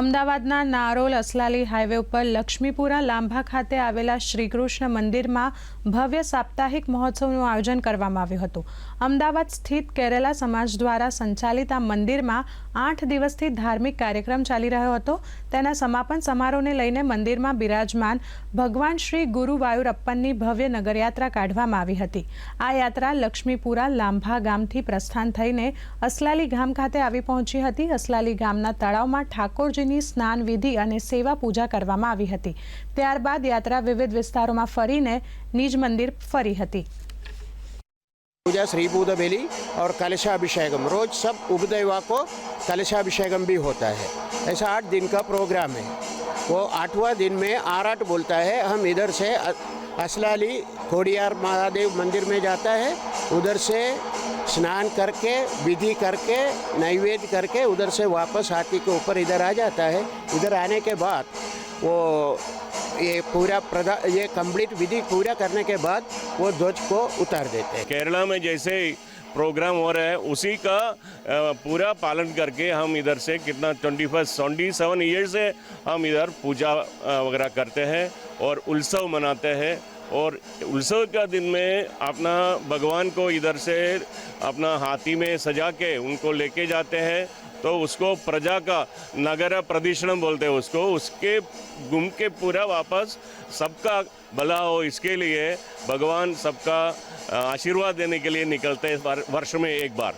અમદાવાદના નારોલ અસલાલી હાઈવે ઉપર લક્ષ્મીપુરા લાંભા ખાતે આવેલા શ્રીકૃષ્ણ મંદિરમાં ભવ્ય સાપ્તાહિક મહોત્સવનું આયોજન કરવામાં આવ્યું હતું. અમદાવાદ સ્થિત કેરેલા સમાજ દ્વારા સંચાલિત આ મંદિરમાં આઠ દિવસથી ધાર્મિક કાર્યક્રમ ચાલી રહ્યો હતો. તેના સમાપન સમારોહને લઈને મંદિરમાં બિરાજમાન ભગવાન શ્રી ગુરુ વાયુરપ્પનની ભવ્ય નગરયાત્રા કાઢવામાં આવી હતી. આ યાત્રા લક્ષ્મીપુરા લાંભા ગામથી પ્રસ્થાન થઈને અસલાલી ગામ ખાતે આવી પહોંચી હતી. અસલાલી ગામના તળાવમાં ઠાકોરજીની સ્નાન વિધિ અને સેવા પૂજા કરવામાં આવી હતી ત્યારબાદ યાત્રા વિવિધ વિસ્તારોમાં ફરીને નિજ મંદિર ફરી હતી पूजा श्री पूजा बेली और कलशाभिषेकम रोज सब उपदेवा को कलशाभिषेकम भी होता है ऐसा आठ दिन का प्रोग्राम है वो आठवां दिन में आराट बोलता है हम इधर से अ- असलाली खोडियार महादेव मंदिर में जाता है उधर से स्नान करके, विधि करके, नैवेद्य करके उधर से वापस हाथी के ऊपर इधर आ जाता है। इधर आने के बाद वो ये पूरा प्रदा, ये कंप्लीट विधि पूरा करने के बाद वो ध्वज को उतार देते हैं। केरला में जैसे प्रोग्राम हो रहा है, उसी का पूरा पालन करके हम इधर से कितना twenty first twenty seven year से हम इधर पूजा वगैरह करते हैं और उत्सव मनाते हैं। और उत्सव का दिन में अपना भगवान को इधर से अपना हाथी में सजा के उनको लेके जाते हैं तो उसको प्रजा का नगर प्रदक्षिणम बोलते हैं उसको। उसके घूम के पूरा वापस सबका भला हो, इसके लिए भगवान सबका आशीर्वाद देने के लिए निकलते हैं वर्ष में एक बार।